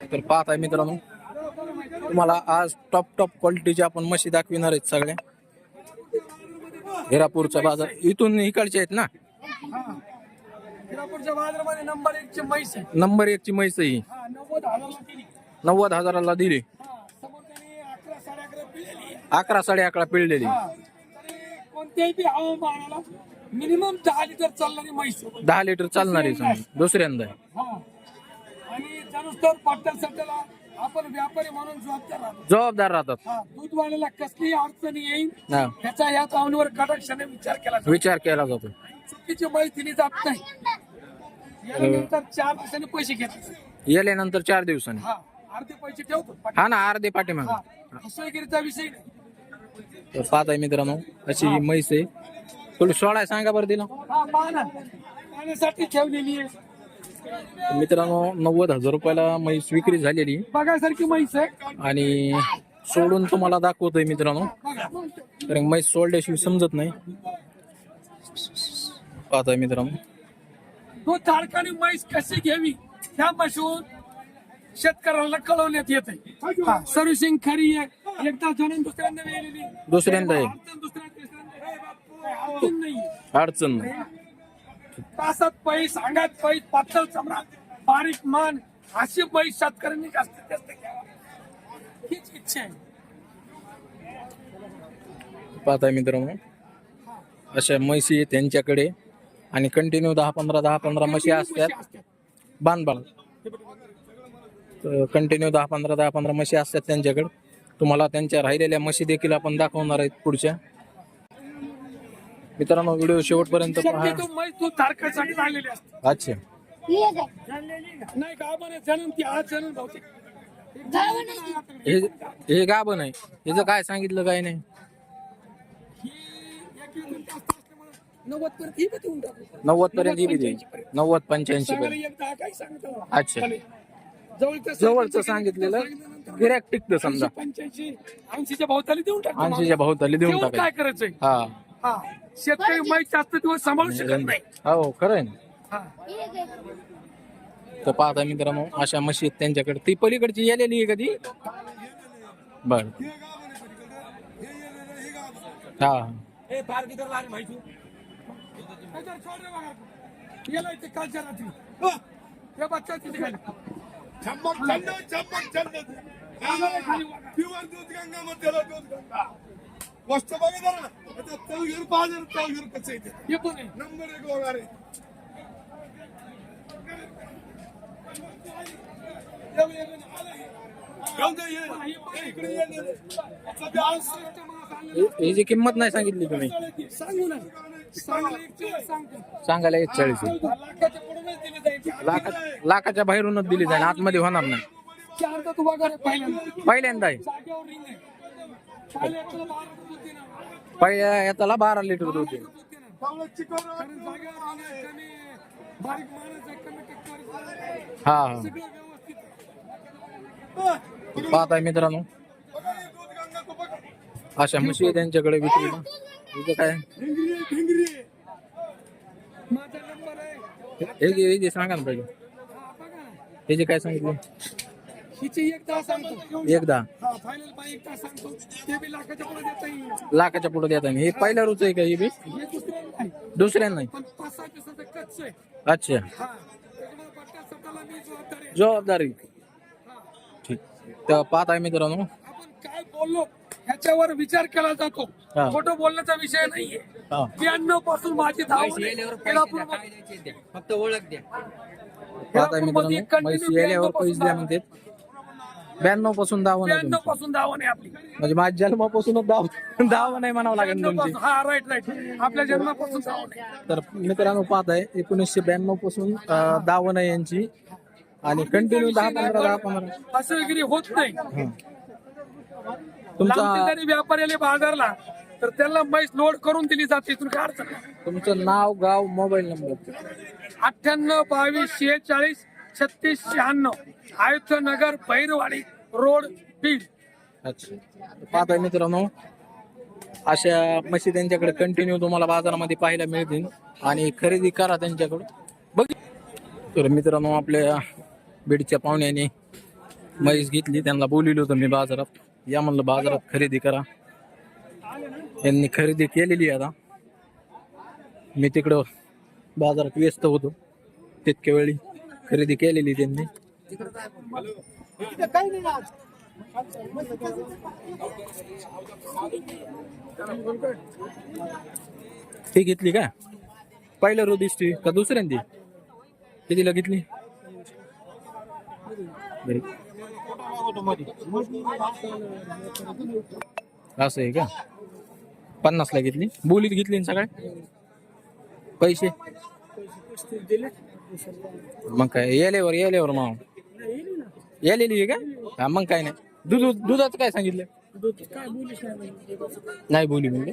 तर पाहताय मित्रांनो तुम्हाला आज टॉप टॉप क्वालिटीच्या आपण म्हशी दाखविणार आहेत सगळ्या. हिरापूरचा बाजार इथून इकडचे आहेत ना? नंबर एक ची म्हैस आहे. नंबर एक ची म्हैस ही. हा नव्वद हजारला दिली. हा अकरा साडे अकरा पिळलेली हा कोणत्याही मिनिमम दहा लिटर चालणारी म्हैस आहे. दहा लिटर चालणारी दुसऱ्यांदा आपण व्यापारी म्हणून जबाबदार राहतो. जबाबदार राहतात. हा दूध वाढायला कसलीही अडचणी येईल हा. ह्याचा या पाहुणीवर कटाक्षाने विचार केला जातो. विचार केला जातो. चुकीची म्हैस दिली जात नाही. यानंतर चार दिवसांनी पैसे घेतात गेल्यानंतर चार दिवसांनी. हा अर्धे पैसे ठेवतो. हा ना अर्धे पाठीमाग हा फसवेगिरीचा विषय नाही. तर पाहताय मित्रांनो अशी ही म्हैस आहे. थोडी सोळा सांगा बरं तिला. हा पाहना पाहण्यासाठी ठेवलेली आहे. मित्रांनो नव्वद हजार रुपयाला म्हैस विक्री झालेली. बघायसारखी म्हैस आहे. आणि सोडून तुम्हाला दाखवतोय मित्रांनो. कारण म्हैस सोडल्याशिवाय समजत नाही. पाहताय मित्रांनो. तो तारखाने म्हैस कशी घ्यावी ह्या म्हशीहून शेतकऱ्याला कळवण्यात येत आहे सर्व्हिसिंग खरी आहे. एकदा जणून दुसऱ्यांदा दुसऱ्यांदा आहे. अडचण नाही. तासात पैस अंगात पैस पातळ चमडा बारीक मान अशी पैस शेतकऱ्यांनी जास्तीत जास्त घ्यावा. हीच इच्छा आहे. पाहताय मित्रांनो अशा म्हशी त्यांच्याकडे आणि कंटिन्यू दहा पंधरा दहा पंधरा म्हशी असतात. बांधबाळ कंटिन्यू दहा पंधरा दहा पंधरा म्हशी असतात त्यांच्याकडे. तुम्हाला त्यांच्या राहिलेल्या म्हशी देखील आपण दाखवणार आहेत पुढच्या. मित्रांनो व्हिडिओ शेवटपर्यंत पहा. शक्यतो तारखेसाठी आलेली अच्छा. नाही का म्हणे जणून ती आज जणून बहुतेक हे हे गाभण आहे हिचं काय सांगितलं काय नाही? ही एक लिटर जास्त असल्यामुळे नव्वद पर्यंत ही बी देऊन टाकू नव्वद पर्यंत ही बी देईल नव्वद पंच्याऐंशी सांगायला पर्यंत. एक दहा काही सांगतो? अच्छा. जवळचं जवळचं सांगितलेलं गिऱ्हाईक टिकतं समजा. पंच्याऐंशी ऐंशीच्या भावताली देऊन ऐंशीच्या भावताली देऊन देऊन काय करायचंय? हा. हा. शेतकरी माहीत जास्त दिवस सांभाळू शकत नाही. हो खरं आहे ना. हा. तर पाहता मित्रांनो अशा म्हशी आहेत त्यांच्याकडे ती पलीकडची गेलेली आहे कधी बर. हा. कालच्या रात्री. त्या बच्चा तिथे दूध गंगा दूध गंगा वस्तू बघा जरा. आता कसं येते हे पण आहे. नंबर एक वगैरे हे. जा. हे- किंमत नाही सांगितली तुम्ही. सांगू ना. सांगायला एक चाळीस. लाखाच्या लाखा बाहेरूनच दिली जाईल. आतमध्ये होणार नाही. पहिल्यांदा. आहे. पहिल्या याला बारा लिटर दूध आहे. हा हा. सगळं आहे. मित्रांनो. अशा म्हशी त्यांच्याकडे विक्रीला इथं काय? हे जे- सांगा ना पाहिजे हे जे काय सांगितलं? हिची एक तास सांगतो. एकदा? हा फायनल बाय एक तास सांगतो. ते बी लाखाच्या पुढे देता येईल. लाखाच्या पुढे देता हे पहिल्या रुच आहे का ही बी? हे दुसऱ्या नाही. दुसऱ्या नाही. पण पाच सहा दिवसाचं कच्च आहे. अच्छा. हा. त्याच्यामुळे पट्ट्या सट्ट्याला मी जबाबदार आहे. जबाबदारी हा. ठीक. तर पाहताय मित्रांनो. आपण काय बोललो ह्याच्यावर विचार केला जातो. हा. खोटं बोलण्याचा विषय नाहीये. हा. ब्याण्णवपासून माझी आहे. केळापूरमध्ये- फक्त ओळख द्या. पाहताय केळापूरमध्ये मित्रांनो. म्हैस continue यायल्यावर पैसे द्या म्हणतात. ब्याण्णवपासून ब्याण्णव तुमची. पासून धावण आहे आपली. म्हणजे माझ्या जन्मापासूनच दाव दावा नाही म्हणावं लागेल तुमची. पासून हा राईट राईट आपल्या जन्मापासून धावण आहे. तर मित्रांनो पाहताय एकोणीसशे ब्याण्णवपासून अं, आहे यांची. आणि कंटिन्यू दहा पंधरा दहा पंधरा. असं वगैरे होत नाही. तुमचा जरी व्यापारी आले बाजारला तर त्यांना म्हैस लोड करून दिली जाते इथून काय अडचण नाही. तुमचं नाव गाव मोबाईल नंबर अठ्ठ्याण्णव बावीस शेहेचाळीस छत्तीस शहाण्णव. आयुक्त नगर भैरवाडी रोड बीड. अच्छा. पाहताय मित्रांनो अशा म्हशी त्यांच्याकडे कंटिन्यू तुम्हाला बाजारामध्ये पाहायला मिळतील आणि खरेदी करा त्यांच्याकडून. बघ. तर मित्रांनो आपल्या बीडच्या पाहुण्याने म्हैस घेतली त्यांना बोलिवलं होतं मी बाजारात. या म्हणलं बाजारात खरेदी करा. यांनी खरेदी केलेली आहे आता. मी तिकडं बाजारात व्यस्त होतो तितक्या वेळी. खरेदी केलेली त्यांनी. ती घेतली का? पहिल्या रो दिसती का दुसऱ्यांदी? कितीला घेतली? असं आहे का? पन्नासला घेतली. बोलीत घेतली ना सगळ्या? पैसे? मग काय येल्यावर येल्यावर हा दूध दुधाचं काय सांगितलं काय बोलूच नाही नाही बोली म्हणजे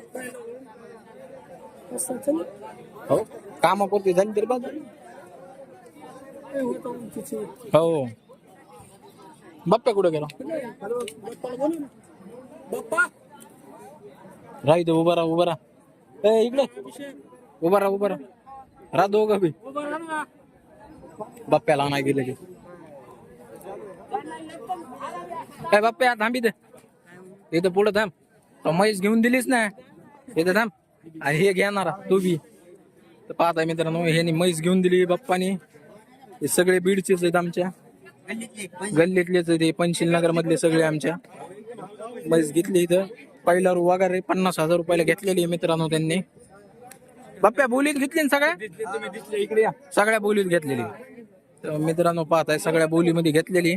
हो कामापुरती झाली तरी बाजू हो बाप्पा कुठं गेला बाप्पा राही राहा राहा ए इकडे उभा राहा उभा राहा राहा दोघं बी. बाप्प्याला नाही गेले की काय बाप्प्या थांबी दे इथं पुढं थांब. तो म्हैस घेऊन दिलीस ना. इथं थांब. आणि हे घेणारा तू बी. तर पाहता मित्रांनो ह्यानी म्हैस घेऊन दिली बाप्पानी. हे सगळे बीडचेच आहेत आमच्या. गल्लीतलेच आहेत हे पंचशील नगर मधले सगळे आमच्या. म्हैस घेतली इथं. पहिला रू वगैरे पन्नास हजार रुपयाला घेतलेली आहे मित्रांनो त्यांनी. बाप्प्या बोलीत घेतली ना सगळ्या? इकडे सगळ्या बोलीत घेतलेली. तर मित्रांनो पाहताय सगळ्या बोलीमध्ये घेतलेली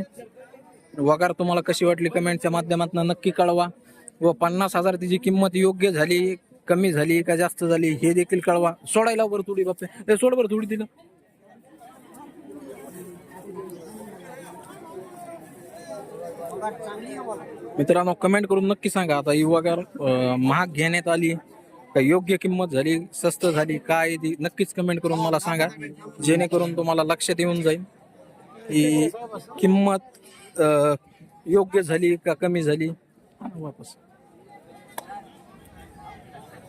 वगार तुम्हाला कशी वाटली कमेंटच्या माध्यमातून नक्की कळवा. व पन्नास हजार तिची किंमत योग्य झाली कमी झाली का जास्त झाली हे देखील कळवा. सोडायला बरं थोडी बाप्पे सोड बरं थोडी तिला मित्रांनो कमेंट करून नक्की सांगा. आता ही वगार महाग घेण्यात आली का योग्य किंमत झाली स्वस्त झाली काय ती नक्कीच कमेंट करून मला सांगा. जेणेकरून तुम्हाला लक्षात येऊन जाईल की किंमत योग्य झाली का कमी झाली. वापस.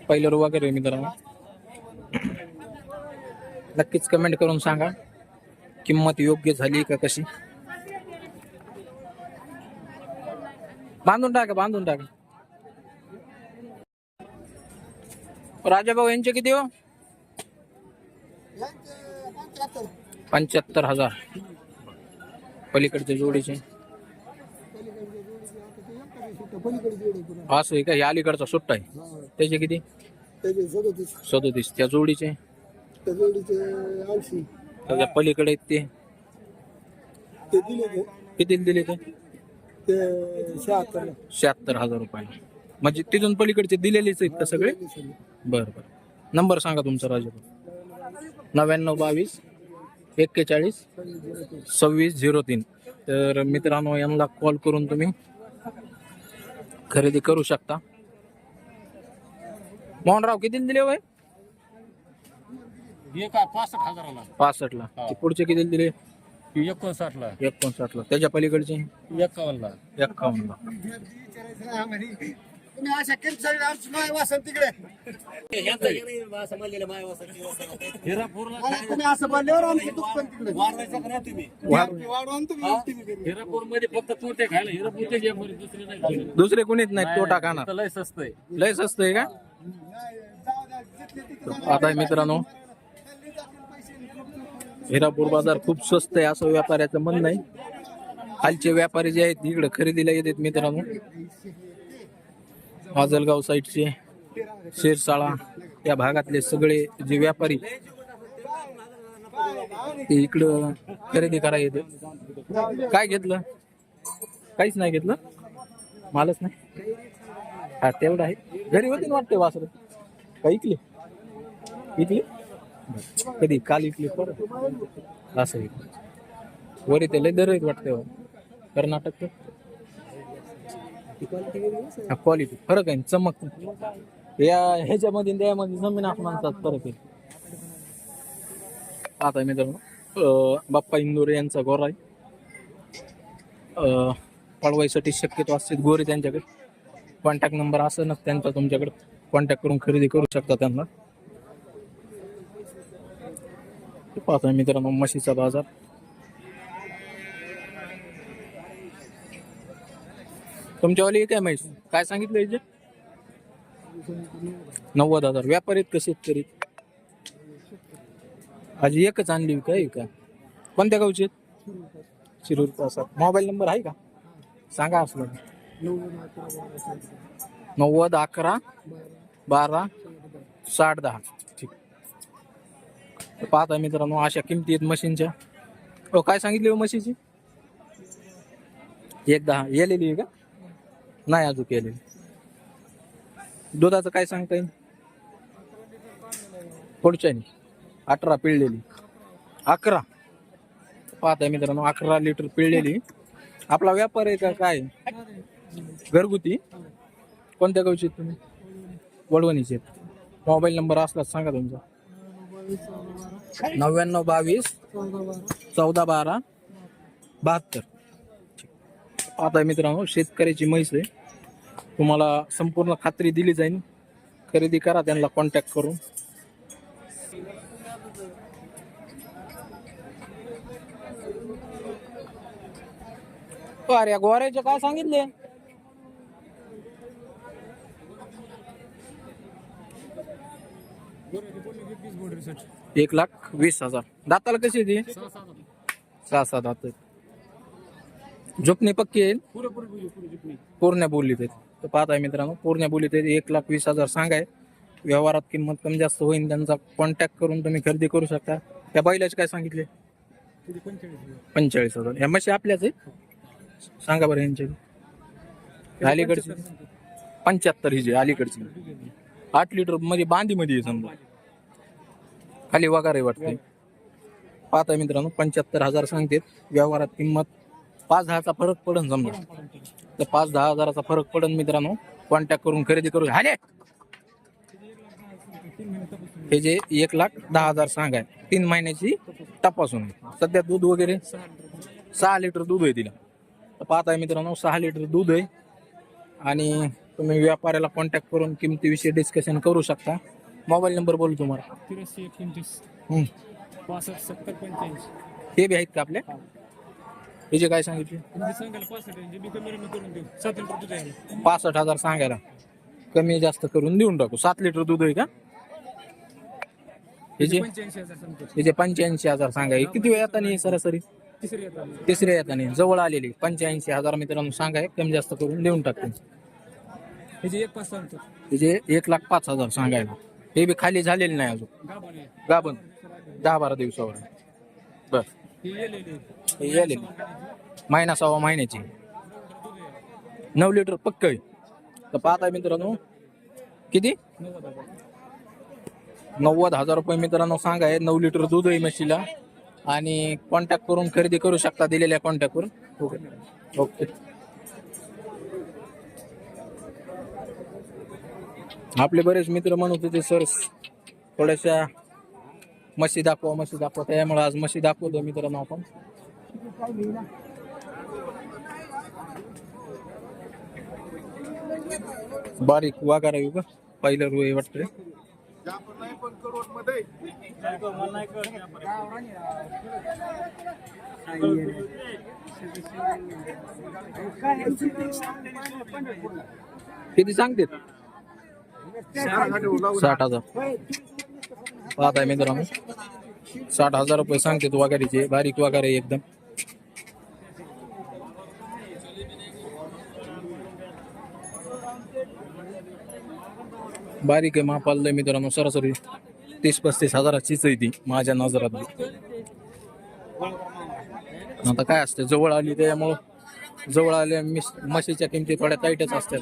पहिलं रो वगैरे मित्रांनो. नक्कीच कमेंट करून सांगा. किंमत योग्य झाली का कशी? बांधून टाका बांधून टाका. राजाभाऊ यांचे किती हो? पंच्याहत्तर हजार. पलीकडच्या जोडीचे. असं आहे का? हे अलीकडचा सुट्टा आहे. त्याचे किती? सदतीस. त्या जोडीचे? त्याच्या पलीकडे आहेत ते. किती दिले ते? शहात्तर. हजार रुपये म्हणजे तिथून पलीकडचे दिलेलेच आहेत का सगळे? बरं बरं. नंबर सांगा तुमचा राजाभाऊ नव्याण्णव बावीस एक्केचाळीस सव्वीस झिरो तीन. तर मित्रांनो यांना कॉल करून तुम्ही खरेदी करू शकता. मोहनराव किती दिले काय पासष्ट हजाराला. पासष्ट ला ते पुढचे किती दिले? एकोणसाठ ला एकोणसाठ ला त्याच्या पलीकडचे? एकावन्न ला एक्कावन्न ला तुम्ही अशा माय वासन तिकडे. तुम्ही असं बोलल्यावर आमचं दुकान तिकडे. तुम्ही. हिरापूरमध्ये फक्त तोटे खायला हिरापूरचे जे बरे दुसरे नाही खायला. दुसरे कुणीच नाही तोटा खाणार. लय स्वस्त आहे लय स्वस्त आहे का? आता आहे मित्रांनो हिरापूर बाजार खूप स्वस्त आहे असं व्यापाऱ्याचं म्हणणं आहे. खालचे व्यापारी जे आहेत इकडे खरेदीला येतात मित्रांनो. माजलगाव साईडचे शेरसाळा या भागातले सगळे जे व्यापारी ते इकडं खरेदी करायला येते काय घेतलं? काहीच नाही घेतलं? मालच नाही? हा तेवढं आहे. घरी होती ना वाटते वासर? का इकले? इकले? कधी काल इकले परत? असं वर इथे लय दर वाटते हो. कर्नाटक क्वालिटी फरक आहे चमक. या ह्याच्यामध्ये त्यामध्ये जमीन आसमानचा फरक आहे. आता मित्रांनो बाप्पा इंदोरे यांचा गोरा आहे. पळवायसाठी शक्यतो असते गोरे त्यांच्याकडे. कॉन्टॅक्ट नंबर असेलच त्यांचा तुमच्याकडे. कॉन्टॅक्ट करून खरेदी करू शकता त्यांना. पाहता मित्रांनो म्हशीचा बाजार. तुमच्यावाली काय म्हैस. काय सांगितलं याचे नव्वद हजार. व्यापारीत का शेतकरी? आज एकच आणली काय का? कोणत्या गावचे? शिरूर पासात मोबाईल नंबर आहे का? सांगा असलं. नव्वद अकरा बारा साठ दहा. ठीक. पाहता मित्रांनो अशा किमती आहेत मशीनच्या. हो काय सांगितली हो म्हशीची एक दहा. येलेली आहे का? नाही अजून केलेली. दुधाचं काय सांगता येईल? पुढच्या अठरा पिळलेली. अकरा. पाहताय मित्रांनो अकरा लिटर पिळलेली. आपला व्यापार आहे का काय? घरगुती? कोणत्या गावचे आहेत तुम्ही? वडवणीचे आहेत. मोबाईल नंबर असला तर सांगा तुमचा. नव्याण्णव बावीस चौदा बारा बहात्तर. पाहताय मित्रांनो शेतकऱ्याची म्हैस आहे. तुम्हाला संपूर्ण खात्री दिली जाईल. खरेदी करा त्यांना कॉन्टॅक्ट करून. अरे गोऱ्याचे काय सांगितले? एक लाख वीस हजार. दाताला कशी ती? सहा सात दात. झोपणी पक्की येईल पूर्ण बोलीत आहेत तर पाहताय मित्रांनो पूर्ण बोलीत आहेत एक लाख वीस हजार सांगाय व्यवहारात किंमत कमी जास्त होईल त्यांचा कॉन्टॅक्ट करून तुम्ही खरेदी करू शकता. त्या बैलाचे काय सांगितले? पंचेचाळीस हजार. ह्या म्हशी आपल्याच आहे सांगा बरं यांचे. अलीकडची. पंच्याहत्तर हिजे अलीकडची. आठ लिटरमध्ये बांधी मध्ये आहे समजा. खाली वगारे वाटते. पाहता मित्रांनो पंच्याहत्तर हजार सांगतेत. व्यवहारात किंमत पाच दहाचा फरक पडन समजा. तर पाच दहा हजाराचा फरक पडन मित्रांनो. कॉन्टॅक्ट करून खरेदी करू हाले हे जे एक लाख दहा हजार सांगाय तीन महिन्याची तपासून. सध्या दूध वगैरे सहा लिटर दूध आहे तिला. तर पाहताय मित्रांनो सहा लिटर दूध आहे. आणि तुम्ही व्यापाऱ्याला कॉन्टॅक्ट करून किमतीविषयी डिस्कशन करू शकता. मोबाईल नंबर बोलू तुम्हाला. हे बी आहेत का आपल्या हे जे काय सांगितले? पासष्ट आहे. जे कमी कमी करून देऊ. सात लिटर दूध आहे पासष्ट हजार सांगायला. कमी जास्त करून देऊन टाकू. सात लिटर दूध आहे का? हे जे पंच्याऐंशी हजार हे जे पंच्याऐंशी हजार सांगाय किती वेळ येताना सरासरी? तिसरी येतात तिसऱ्या येताना. जवळ आलेली. पंच्याऐंशी हजार मित्रांनो सांगाय कमी जास्त करून देऊन टाकते. हे जे एक पाच सांगतो हे जे एक लाख पाच हजार सांगायला. हे बी खाली झालेले नाही अजून. आहे. गाबन दहा बारा दिवसावर. बर. हे येलेले झाले महिना सव्वा महिन्याची. नऊ लिटर पक्क आहे. तर पाहताय मित्रांनो किती? नव्वद हजार रुपये मित्रांनो सांगाय नऊ लिटर दूध आहे म्हशीला. आणि कॉन्टॅक्ट करून खरेदी करू शकता दिलेल्या कॉन्टॅक्टवर करून ओके. ओके. आपले बरेच मित्र म्हणत होते सर थोड्याशा म्हशी दाखवा म्हशी दाखवा. त्यामुळे आज म्हशी दाखवतो मित्रांनो आपण. बारीक वागारा येऊ का? पहिलं रुई आहे वाटतं किती सांगते? साठ हजार. पाहत आहे मित्रांनो. साठ हजार रुपये सांगते वाघारीचे बारीक वगैरे एकदम. बारीक आहे मापाल मित्रांनो सरासरी तीस पस्तीस हजाराचीच आहे ती माझ्या नजरात आता काय असते जवळ आली त्यामुळं जवळ आल्या मिस म्हशीच्या किमती थोड्या टाईटच असतात.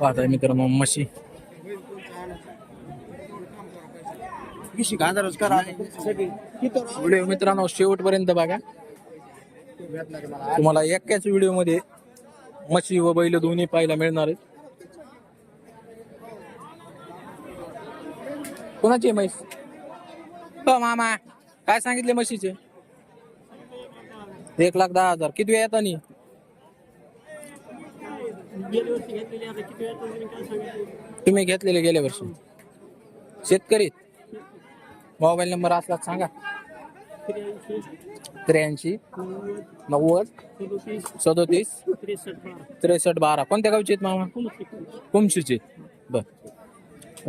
पाहताय मित्रांनो म्हशी. व्हिडिओ मित्रांनो शेवटपर्यंत बघा. तुम्हाला एकाच व्हिडिओमध्ये म्हशी व बैल दोन्ही पाहायला मिळणार आहेत. कोणाची आहे म्हैस? हो मामा. काय सांगितले म्हशीचे? एक लाख दहा हजार. किती वेळ येतानी तुम्ही घेतलेले गेल्या वर्षी. शेतकरी मोबाईल नंबर असला सांगा. त्र्याऐंशी नव्वद सदोतीस त्रेसष्ट बारा. कोणत्या गावचे आहेत मामा? कुमशीचे. बर.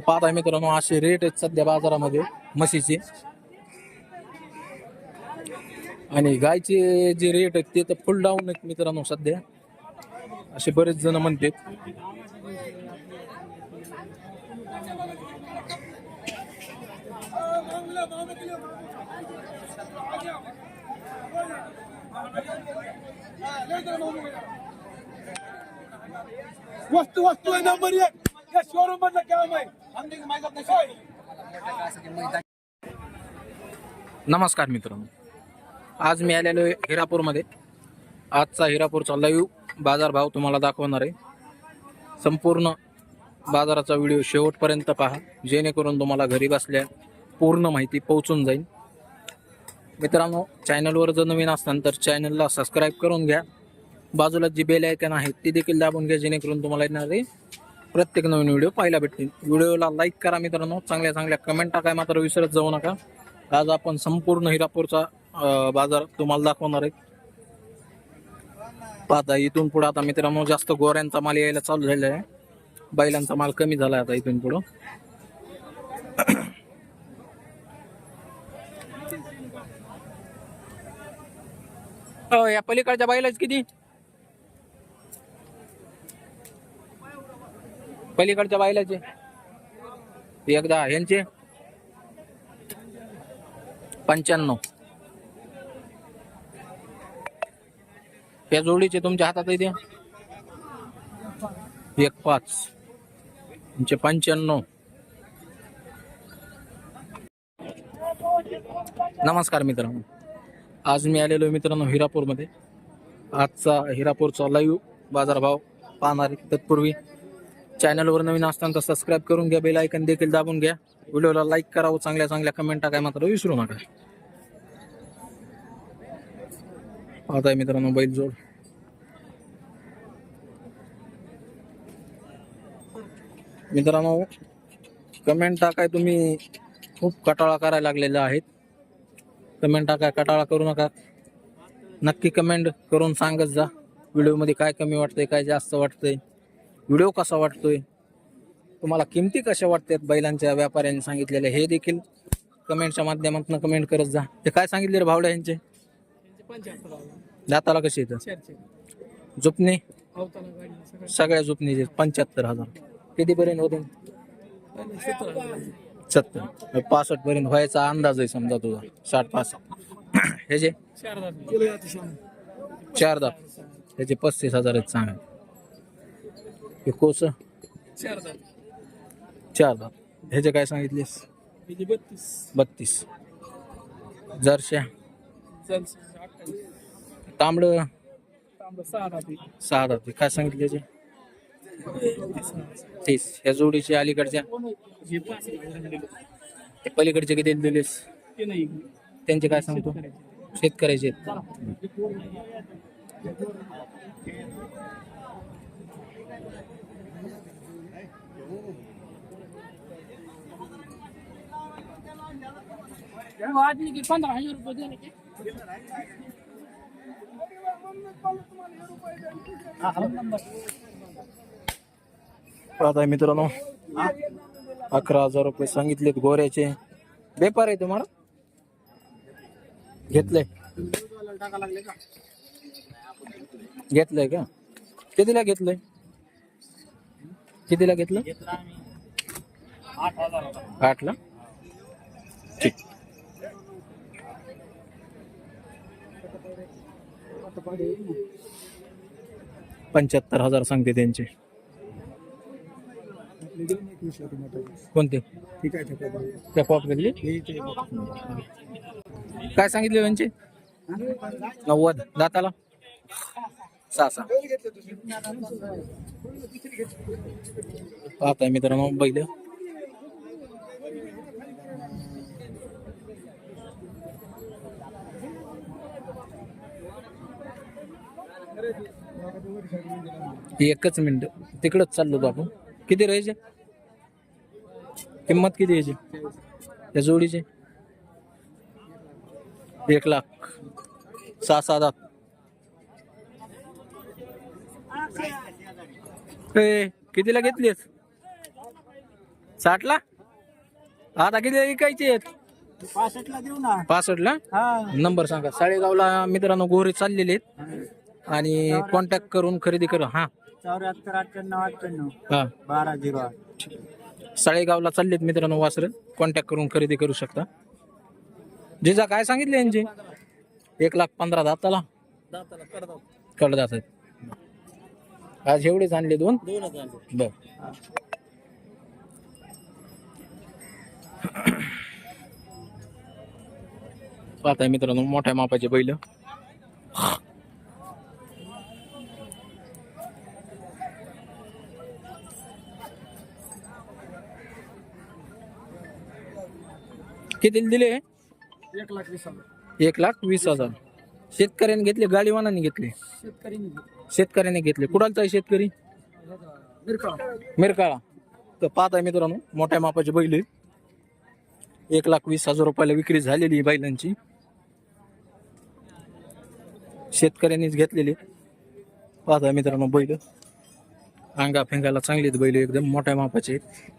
पाहता मित्रांनो असे रेट आहेत सध्या बाजारामध्ये म्हशीचे. आणि गायचे जे रेट आहेत ते तर फुल डाऊन आहेत मित्रांनो सध्या. असे बरेच जण म्हणतात. वस्तू वस्तू आहे नंबर एक. या शोरूम मधलं काम आहे. आमच्या माहिती नाही नमस्कार मित्रांनो. आज मी आलेलो आहे हिरापूरमध्ये. आजचा हिरापूरचा लाईव्ह बाजारभाव तुम्हाला दाखवणार आहे. संपूर्ण बाजाराचा व्हिडिओ शेवटपर्यंत पहा. जेणेकरून तुम्हाला घरी बसल्या पूर्ण माहिती पोहोचून जाईल. मित्रांनो चॅनलवर जर नवीन असताल तर चॅनलला सबस्क्राईब करून घ्या. बाजूला जी बेल आयकन आहे ती देखील दाबून घ्या जेणेकरून तुम्हाला येणारे प्रत्येक नवीन व्हिडिओ पाहायला भेटतील. व्हिडिओला लाईक करा मित्रांनो चांगल्या चांगल्या कमेंट टाकाय मात्र विसरत जाऊ नका. आज आपण संपूर्ण हिरापूरचा बाजार तुम्हाला दाखवणार आहे. पाहता इथून पुढं आता मित्रांनो जास्त गोऱ्यांचा माल यायला चालू झालेला आहे. बैलांचा माल कमी झाला आता इथून पुढं. हो या पलीकडच्या बाईलाच किती? पलीकडच्या बाईलाचे? एकदा यांचे? पंच्याण्णव. या जोडीचे तुमच्या हातात आहे ते? एक पाच. तुमचे पंच्याण्णव. नमस्कार मित्रांनो. आज मी आलेलो आहे मित्रांनो हिरापूरमध्ये. आजचा हिरापूरचा लाईव्ह बाजारभाव पाहणार तत्पूर्वी चॅनलवर नवीन असताना तर सबस्क्राईब करून घ्या बेल आयकन देखील दाबून घ्या. व्हिडिओला लाईक करावं चांगल्या चांगल्या कमेंट टाकाय मात्र विसरू नका. पाहताय मित्रांनो बैल जोड मित्रांनो कमेंट टाकाय तुम्ही खूप कटाळा करायला लागलेला आहेत. कमेंट टाका कटाळा करू नका. नक्की कमेंट करून सांगत जा. व्हिडिओमध्ये काय कमी वाटतंय काय जास्त वाटतंय. व्हिडिओ कसा वाटतोय तुम्हाला किमती कशा वाटतात बैलांच्या व्यापाऱ्यांनी सांगितलेल्या हे देखील कमेंटच्या माध्यमातून कमेंट करत जा. ते काय सांगितले रे भावड्या यांचे? दाताला कसे येतं जुपणे सगळ्या जुपणीचे पंच्याहत्तर हजार. कितीपर्यंत होते सत्तर. पासष्ट पर्यंत व्हायचा अंदाज आहे समजा तुझा. साठ पासष्ट. ह्याचे चार दात. ह्याचे पस्तीस हजार आहेत सांगा. हे कोस? चार दात. ह्याचे काय सांगितलेस? बत्तीस. जरशा तांबड? सहा दात काय सांगितले त्याचे तीस. ह्या जोडीचे अलीकडच्या. ते पलीकडचे किती दिलेस? त्यांचे काय सांगतो? शेतकऱ्याचे. पंधरा हजार रुपये देने के आता मित्रांनो. अकरा हजार रुपये सांगितलेत गोऱ्याचे. व्यापार आहे तुम्हाला? घेतले घेतलंय का? कितीला घेतलंय? कितीला घेतलं? आठला? ठीक. पंच्याहत्तर हजार सांगते त्यांचे. कोणते? त्या पॉप काय सांगितले त्यांचे नव्वद. दाताला? सहा सहा. पाहताय मित्रांनो बैल. एकच मिनिट. तिकडच चाललो आपण. किती राहायचे? किंमत किती यायची त्या जोडीचे? एक लाख. सहा दात ए, कितीला घेतलीस? साठला? आता किती विकायचे आहेत? पासष्टला हा. नंबर सांगा. साळेगावला मित्रांनो गोरे चाललेले आहेत. आणि कॉन्टॅक्ट करून खरेदी करा. हा. चौऱ्याहत्तर अठ्ठ्याण्णव अठ्ठ्याण्णव. हा. बारा झिरो आठ. साळेगावला चाललेत मित्रांनो वासर. कॉन्टॅक्ट करून खरेदी करू शकता. जिजा काय सांगितले यांचे एक लाख पंधरा दाताला. कडदात आहेत आज एवढेच आणले दोन? बर. पाहताय मित्रांनो मोठ्या मापाचे बैल. किती दिले? एक लाख वीस हजार. एक लाख वीस हजार. शेतकऱ्याने घेतले गाडीवानाने घेतले? शेतकरी शेतकऱ्याने घेतले. कुडालचा आहे शेतकरी? मिरका मिरकाळा. तर पाहताय मित्रांनो मोठ्या मापाचे बैल. एक लाख वीस हजार रुपयाला विक्री झालेली आहे बैलांची. शेतकऱ्यांनीच घेतलेली. पाहताय मित्रांनो बैल. अंगा फेंगाला चांगले आहेत बैल एकदम मोठ्या मापाचे आहेत.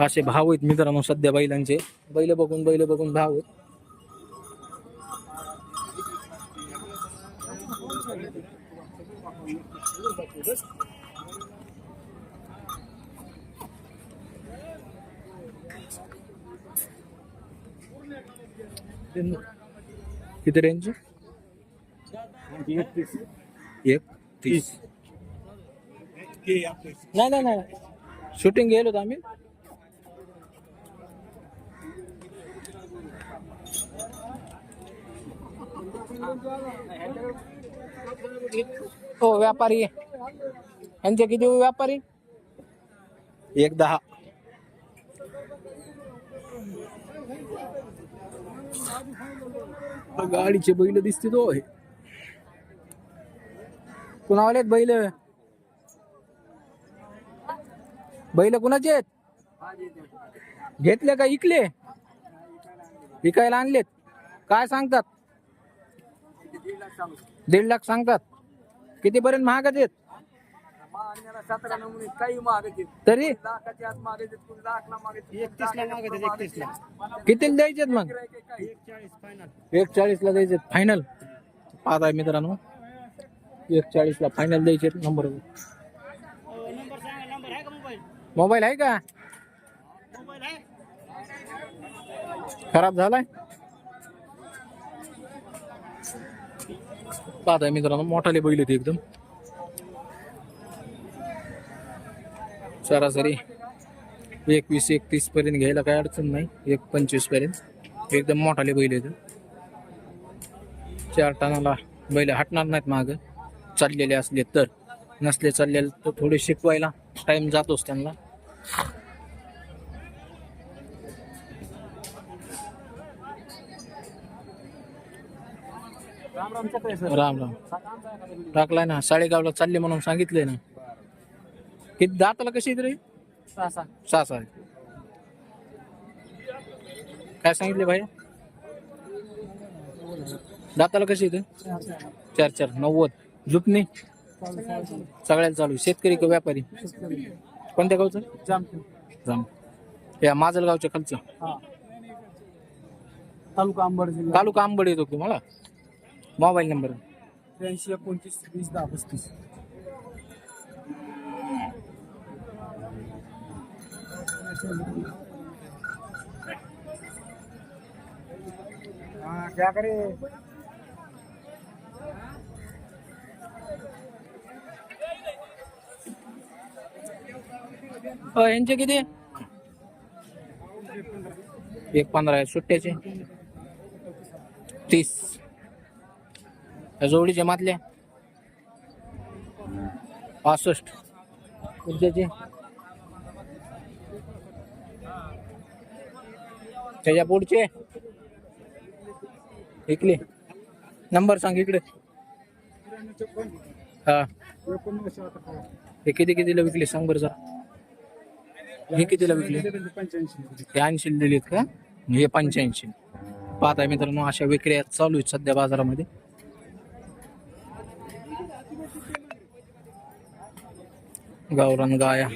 असे भाव आहेत मित्रांनो सध्या बैलांचे. बैल बघून बैल बघून भाव आहेत. किती रेंज एक तीस. नाही नाही नाही. शूटिंग गेलो होतो आम्ही. हो व्यापारी. यांचे किती हो व्यापारी? एक दहा. गाडीचे बैल दिसते तो. आहे कुणावाले बैल? बैल कुणाचे आहेत? घेतले का इकले? विकायला आणलेत. काय सांगतात? दीड लाख सांगतात. कितीपर्यंत महागाचे आहेत? सतरा नमुने काही मागत तरी? कितीला द्यायचे मग? एक चाळीस ला द्यायचे फायनल पाहत आहे मित्रांनो. एक चाळीस ला फायनल द्यायचे नंबर मोबाईल आहे का? खराब झालाय? पाहताय मित्रांनो मोठाले बैल होते एकदम. सरासरी एकवीस एकतीस पर्यंत घ्यायला काही अडचण नाही. एक पंचवीसपर्यंत. एकदम मोठाले बैल आहेत चार टनाला बैल हटणार नाहीत माग. चाललेले असले तर. नसले चाललेले तर थोडे शिकवायला टाइम जातोच त्यांना. राम राम. टाकलाय ना साडेगावला चालले म्हणून सांगितले ना. किती दाताला कशी येत रे सहा सहा काय सांगितले भाई? दाताला कशी येते चार चार नव्वद. झुपणी? सगळ्याला चालू शेतकरी का व्यापारी? कोणत्या गावचं? जाम या माजलगावच्या खालचं. तालुका जिल्हा. तालुका आंबड येतो तुम्हाला? Mobile number. त्र्याऐंशी एकोणतीस वीस दहा पस्तीस. हाँ क्या करे अ, यांचे किती? एक पंधरा आहे सुट्ट्याचे. तीस. या जोडीच्या मातल्या पासष्ट. पुढच्याचे त्याच्या पुढचे? इकले नंबर सांग इकडे. हा. हे किती कितीला विकले? सांग बरं जरा हे कितीला विकले? हे ऐंशी दिलेत का? हे पंच्याऐंशी. पाहता मित्रांनो अशा विक्र्या चालू आहेत सध्या बाजारामध्ये. गावरान गाया।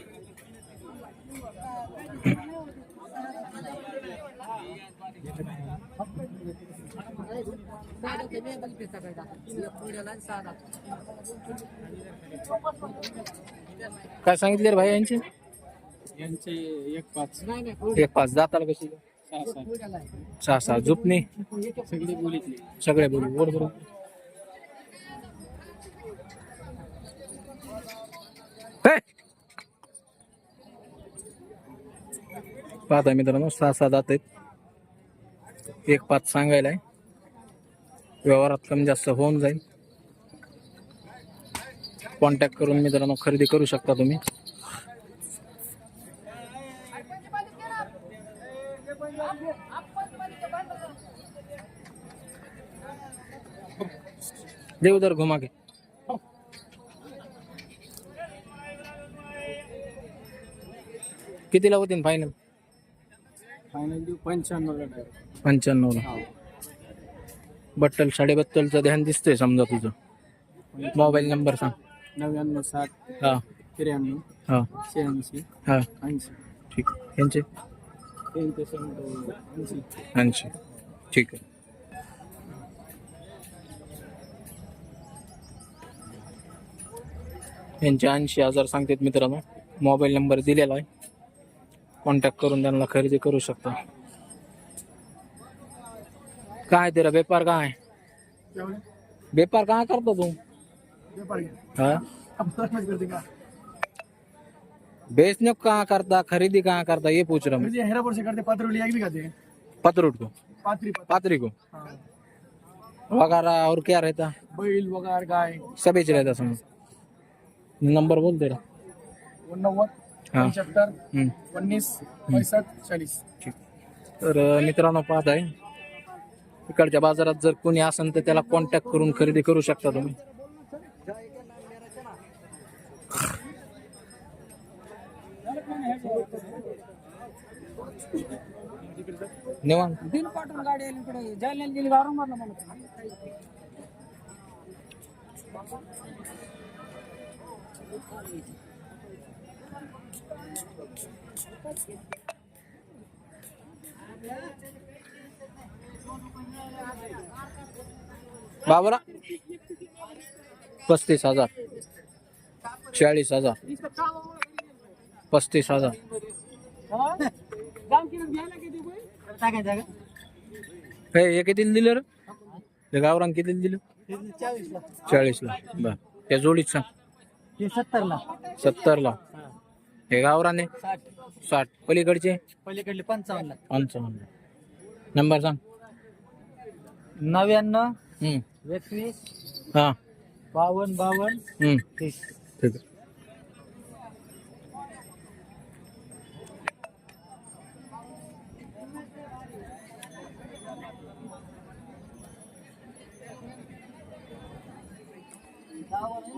काय सांगितले रे भाई यांचे? यांचे एक पाच. एक पाच. जाताला कशी? सहा सहा. झुपणे? सगळी बोलीतली. सगळे बोलू. बरोबर पाहता मित्रांनो सहा सहा जात आहेत. एक पाच सांगायला आहे. व्यवहारात कमी जास्त होऊन जाईल. कॉन्टॅक्ट करून मित्रांनो खरेदी करू शकता तुम्ही. देऊ उधर घुमा घे. कितीला होतील फायनल फायनल देऊ पंच्याण्णवला पंच्याण्णव बट्टल साडेबत्तलचं ध्यान दिसतंय समजा तुझं. मोबाईल नंबर सांग. नव्याण्णव साठ हा. त्र्याण्णव हा. शहाऐंशी हा. ऐंशी. ठीक. यांचे? त्यांचे शंभर ऐंशी. ऐंशी. ठीक आहे. यांचे ऐंशी हजार सांगतात मित्रांनो. मोबाईल नंबर दिलेला आहे. कॉन्टॅक्ट करून त्यांना खरेदी करू शकता. काय तेरा व्यापार काय व्यापार काय करतो तू? हा? बेचने को? कहाँ करता खरीदी कहाँ करता ये पूछ रहा हूँ से करते पतरूट को पात्री पात्री को? हाँ। वगैरह और क्या रहता? बैल वगैरह गाय सब बेच रहता समझ नंबर बोल तेरा. नव्वद. हा पंच्याहत्तर. उन्नीस पैसष्ट चाळीस. तर मित्रांनो पाहत आहे. इकडच्या बाजारात जर कोणी असेल तर त्याला कॉन्टॅक्ट करून खरेदी करू शकता तुम्ही. निवांत. दिन पाठवून गाडी आली इकडे. जायला गेली औरंगाबादला मला बाबरा पस्तीस हजार. चाळीस हजार. पस्तीस हजार. किती हे हे कितीला दिलं रे? गावरान कितीला दिलं? चाळीसला. बर. त्या जोडीत सांग. सत्तरला. सत्तरला. हे गावरान साठ. साठ. पलीकडचे? पलीकडले पंचावन्नला पंचावन्न नंबर सांग. नव्याण्णव हम्म. एकवीस हा. बावन्न बावन्न हम्म. तीस. ठीक आहे.